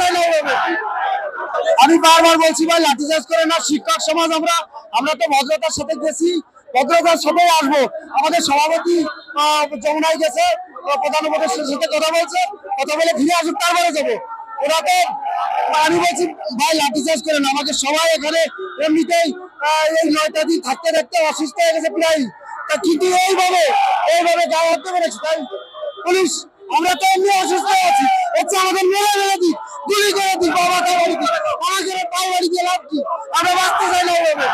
চাই আমি বারবার বলছি, ভাই লাঠিচার্জ করে না, শিক্ষক সমাজ আমরা আমরা তো ভদ্রতার সাথে গেছি। ভদ্রতার সবাই আসব। আমাদের সভাপতি যমুনায় গেছে প্রধান সাথে কথা বলছে, কথা বলে ফিরে আসুক, তারপরে যাব। ওরা তো, আমি বলছি, ভাই লাঠিচার্জ করে না। আমাকে সবাই এখানে এমনিতেই এই নয়টা দিন থাকতে থাকতে অসুস্থ হয়ে গেছে প্রায়। কিন্তু এইভাবে এইভাবে গায়ে হাতে পেরেছি তাই পুলিশ, আমরা তো এমনি অসুস্থ আছি। হচ্ছে আমাদের মেরে মেরে দিক, গুলি করে দিক বাবা কা বাড়ি দিক আমাদের পায়ে বাড়ি দিয়ে লাভ কি? আমরা বাঁচতে চাই না ওইভাবে